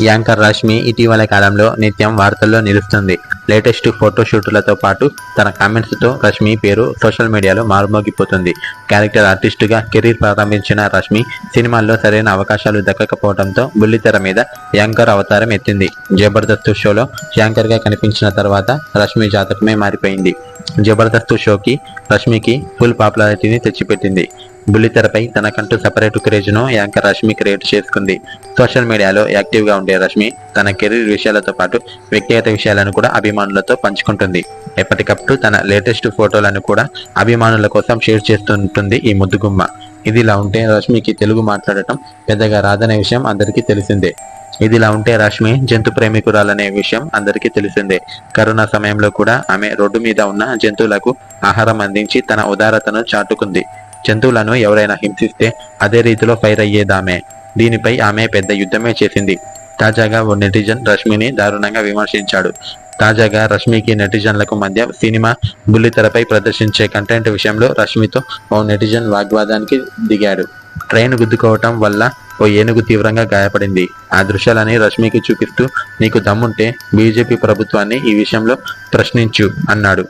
Anchor Rashmi ఇటీవల కాలంలో నిత్యం వార్తల్లో నిలుస్తుంది. లేటెస్ట్ ఫోటోషూట్లతో పాటు తన కామెంట్స్తో రష్మి పేరు సోషల్ మీడియాలో మారుమోగిపోతుంది. క్యారెక్టర్ ఆర్టిస్టుగా కెరీర్ ప్రారంభించిన రష్మి సినిమాల్లో సరైన అవకాశాలు దక్కకపోవడంతో బుల్లితెర మీద యాంకర్ అవతారం ఎత్తింది. జబర్దస్త్ షోలో యాంకర్గా కనిపించిన తర్వాత రష్మి జాతకమే మారిపోయింది. జబర్దస్త్ షోకి రష్మికి ఫుల్ పాపులారిటీని తెచ్చిపెట్టింది. బుల్లితెరపై తనకంటూ సపరేట్ క్రేజ్ను యాంకర్ రష్మి క్రియేట్ చేసుకుంది. సోషల్ మీడియాలో యాక్టివ్గా ఉండే రష్మి తన కెరీర్ విషయాలతో పాటు వ్యక్తిగత విషయాలను కూడా అభిమానులతో పంచుకుంటుంది. ఎప్పటికప్పుడు తన లేటెస్ట్ ఫోటోలను కూడా అభిమానుల కోసం షేర్ చేస్తుంటుంది ఈ ముద్దుగుమ్మ. ఇదిలా ఉంటే రష్మికి తెలుగు మాట్లాడటం పెద్దగా రాదనే విషయం అందరికీ తెలిసిందే. ఇదిలా ఉంటే రష్మి జంతు ప్రేమికురాలనే విషయం అందరికీ తెలిసిందే. కరోనా సమయంలో కూడా ఆమె రోడ్డు మీద ఉన్న జంతువులకు ఆహారం అందించి తన ఉదారతను చాటుకుంది. జంతువులను ఎవరైనా హింసిస్తే అదే రీతిలో ఫైర్ అయ్యేదామే. దీనిపై ఆమె పెద్ద యుద్ధమే చేసింది. తాజాగా ఓ నెటిజన్ రష్మిని దారుణంగా విమర్శించాడు. తాజాగా రష్మికి నెటిజన్లకు మధ్య సినిమా బుల్లితెరపై ప్రదర్శించే కంటెంట్ విషయంలో రష్మితో ఓ నెటిజన్ వాగ్వాదానికి దిగాడు. ట్రైన్ గుద్దుకోవటం వల్ల ఓ ఏనుగు తీవ్రంగా గాయపడింది. ఆ దృశ్యాలని రష్మికి చూపిస్తూ నీకు దమ్ముంటే బీజేపీ ప్రభుత్వాన్ని ఈ విషయంలో ప్రశ్నించు అన్నాడు.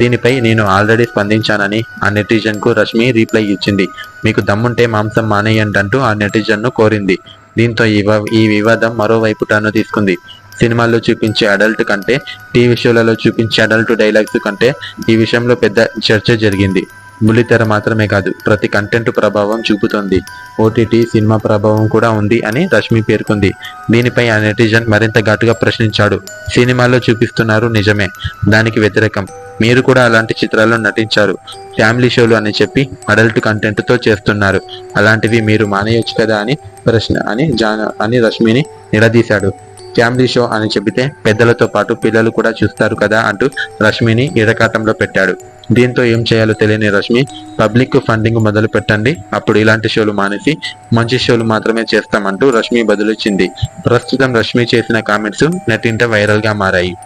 దీనిపై నేను ఆల్రెడీ స్పందించానని ఆ నెటిజన్కు రష్మి రీప్లై ఇచ్చింది. మీకు దమ్ముంటే మాంసం మానేయండి అంటూ ఆ నెటిజన్ను కోరింది. దీంతో ఈ ఈ వివాదం మరోవైపు టర్ను తీసుకుంది. సినిమాల్లో చూపించే అడల్ట్ కంటే టీవీ షోలలో చూపించే అడల్ట్ డైలాగ్స్ కంటే ఈ విషయంలో పెద్ద చర్చ జరిగింది. బుల్లితెర మాత్రమే కాదు ప్రతి కంటెంట్ ప్రభావం చూపుతోంది. ఓటీటీ సినిమా ప్రభావం కూడా ఉంది అని రష్మి పేర్కొంది. దీనిపై ఆ నెటిజన్ మరింత ఘాటుగా ప్రశ్నించాడు. సినిమాలో చూపిస్తున్నారు నిజమే దానికి వ్యతిరేకం. మీరు కూడా అలాంటి చిత్రాల్లో నటించారు ఫ్యామిలీ షోలు అని చెప్పి అడల్ట్ కంటెంట్తో చేస్తున్నారు. అలాంటివి మీరు మానేయొచ్చు కదా అని ప్రశ్న అని జాన అని రష్మిని నిలదీశాడు. ఫ్యామిలీ షో అని చెబితే పెద్దలతో పాటు పిల్లలు కూడా చూస్తారు కదా అంటూ రష్మిని ఇరకాటంలో పెట్టాడు. దీంతో ఏం చేయాలో తెలియని రష్మి పబ్లిక్ ఫండింగ్ మొదలు పెట్టండి. అప్పుడు ఇలాంటి షోలు మానేసి మంచి షోలు మాత్రమే చేస్తామంటూ రష్మి బదులిచ్చింది. ప్రస్తుతం రష్మి చేసిన కామెంట్స్ నెట్టింట వైరల్గా మారాయి.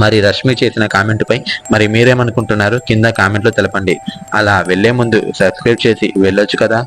మరి రష్మి చేసిన కామెంట్పై మరి మీరేమనుకుంటున్నారు? కింద కామెంట్లో తెలపండి. అలా వెళ్ళే ముందు సబ్స్క్రైబ్ చేసి వెళ్ళొచ్చు కదా.